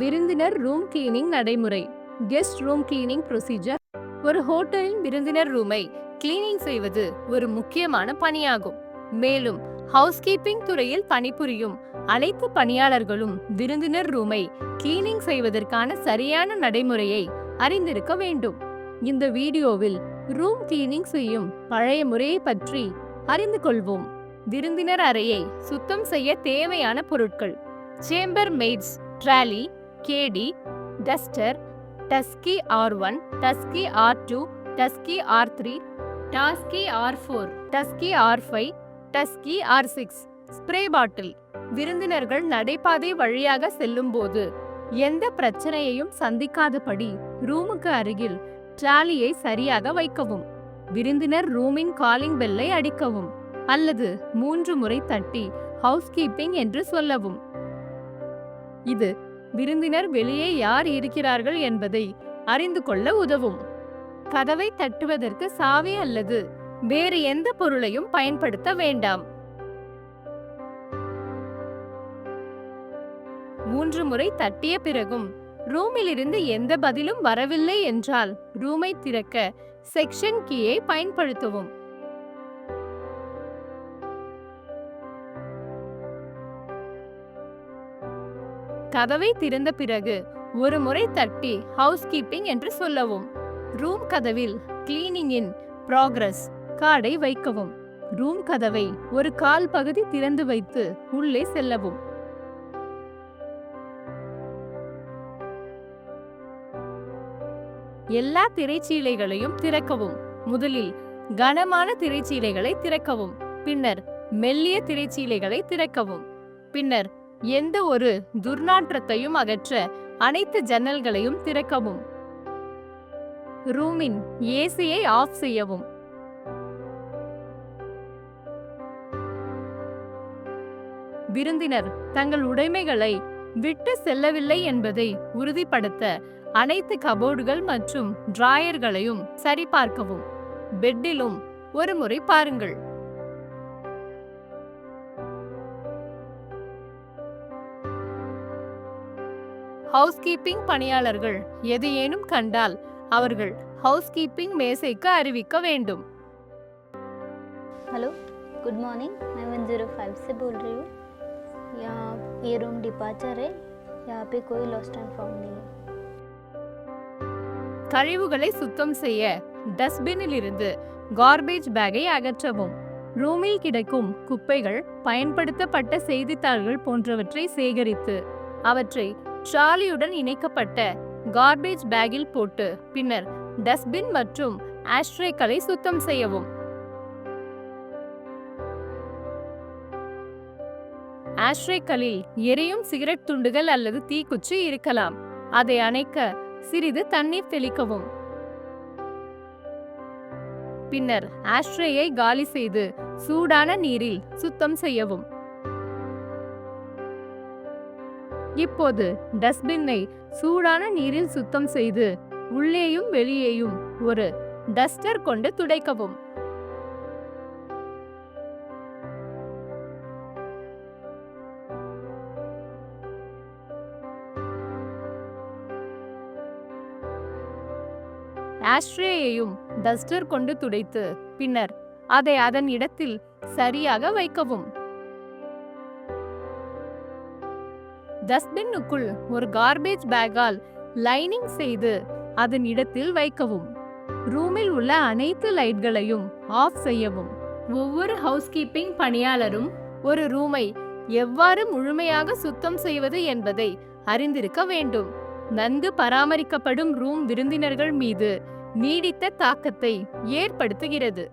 விருந்தினர் room cleaning நடைமுறை. Guest room cleaning procedure ஒரு ஹோட்டலின் விருந்தினர் ரூமை கிளீனிங் செய்வது ஒரு முக்கியமான பணியாகும். மேலும் ஹவுஸ்கீப்பிங் துறையில் பணிபுரியும் அனைத்து பணியாளர்களும் விருந்தினர் ரூமை கிளீனிங் செய்வதற்கான சரியான நடைமுறையை அறிந்திருக்க வேண்டும். இந்த வீடியோவில் ரூம் கிளீனிங் செய்யும் பழைய முறையை பற்றி அறிந்து கொள்வோம். விருந்தினர் அறையை சுத்தம் செய்ய தேவையான பொருட்கள். Chamber maids trolley caddy duster Taski R one Taski R two Taski R three Taski R four Taski R five Taski R six. Spray bottle. விருந்தினர்கள் நடைபாதை வழியாக செல்லும்போது எந்த பிரச்சனையையும் சந்திக்காதபடி ரூமுக்கு அருகில் ட்ராலியை சரியாக வைக்கவும். விருந்தினர் ரூமின் காலிங் பெல்லை அடிக்கவும் அல்லது மூன்று முறை தட்டி ஹவுஸ் கீப்பிங் என்று சொல்லவும். இது விருந்தினர் வெளியே யார் இருக்கிறார்கள் என்பதை அறிந்து கொள்ள உதவும். கதவை தட்டுவதற்கு சாவி அல்லது வேறு எந்த பொருளையும் பயன்படுத்த வேண்டாம். மூன்று முறை தட்டிய பிறகும் ரூமிலிருந்து எந்த பதிலும் வரவில்லை என்றால் ரூமை திறக்க செக்ஷன் கீயை பயன்படுத்தவும். கதவை திறந்த பிறகு ஒரு முறை தட்டி ஹவுஸ்கீப்பிங் என்று சொல்லவும். ரூம் கதவில் கிளீனிங் இன் ப்ராக்ரஸ் கார்டை வைக்கவும். ரூம் கதவை ஒரு கால் பகுதி திறந்து வைத்து உள்ளே செல்லவும். எல்லா திரைச்சீலைகளையும் திறக்கவும். முதலில் கனமான திரைச்சீலைகளை திறக்கவும். பின்னர் மெல்லிய திரைச்சீலைகளை திறக்கவும். பின்னர் எந்த ஒரு துர்நாற்றத்தையும் அகற்ற அனைத்து ஜன்னல்களையும் திறக்கவும். ரூமின் ஏசியை ஆஃப் செய்யவும். விருந்தினர் தங்கள் உடைமைகளை விட்டு செல்லவில்லை என்பதை உறுதிப்படுத்த அனைத்து கபோர்டுகள் மற்றும் டிராயர்களையும் சரிபார்க்கவும். பெட்டிலும் ஒரு முறை பாருங்கள். ஹவுஸ்கீப்பிங் பணியாளர்கள் எதையேனும் கண்டால் அவர்கள் ஹவுஸ்கீப்பிங் மேசைக்கு அறிவிக்க வேண்டும் हेलो गुड मॉर्निंग मैं वन ज़ीरो फाइव से बोल रही हूँ यहाँ ये रूम डिपार्चर है यहाँ पे कोई लॉस्ट एंड फाउंड नहीं है கழிவுகளை சுத்தம் செய்ய டஸ்ட்பினில் இருந்து கார்பேஜ் பேக்கை அகற்றவும் ரூமில் கிடக்கும் குப்பைகள் பயன்படுத்தப்பட்ட செய்தித்தாள்கள் போன்றவற்றை சேகரித்து அவற்றை ட்ராலியுடன் இணைக்கப்பட்ட கார்பேஜ் பேக்கில் போட்டு பின்னர் டஸ்ட்பின் மற்றும் ஆஷ்ட்ரேக்களை சுத்தம் செய்யவும். ஆஷ்ட்ரேக்களில் எரியும் சிகரெட் துண்டுகள் அல்லது தீக்குச்சி இருக்கலாம். அதை அணைக்க சிறிது தண்ணீர் தெளிக்கவும். பின்னர் ஆஷ்ட்ரேயை காலி செய்து சூடான நீரில் சுத்தம் செய்யவும். இப்போது டஸ்ட்பின்னை சூடான நீரில் சுத்தம் செய்து உள்ளேயும் வெளியேயும் ஒரு டஸ்டர் கொண்டு துடைக்கவும். ஆஷ்ட்ரேயையும் டஸ்டர் கொண்டு துடைத்து பின்னர் அதை அதன் இடத்தில் சரியாக வைக்கவும். டஸ்ட்பின்னுக்குள் ஒரு கார்பேஜ் பேக்கால் லைனிங் செய்து அதன் இடத்தில் வைக்கவும். ரூமில் உள்ள அனைத்து லைட்களையும் ஆஃப் செய்யவும். ஒவ்வொரு ஹவுஸ்கீப்பிங் பணியாளரும் ஒரு ரூமை எவ்வாறு முழுமையாக சுத்தம் செய்வது என்பதை அறிந்திருக்க வேண்டும். நன்கு பராமரிக்கப்படும் ரூம் விருந்தினர்கள் மீது நீடித்த தாக்கத்தை ஏற்படுத்துகிறது.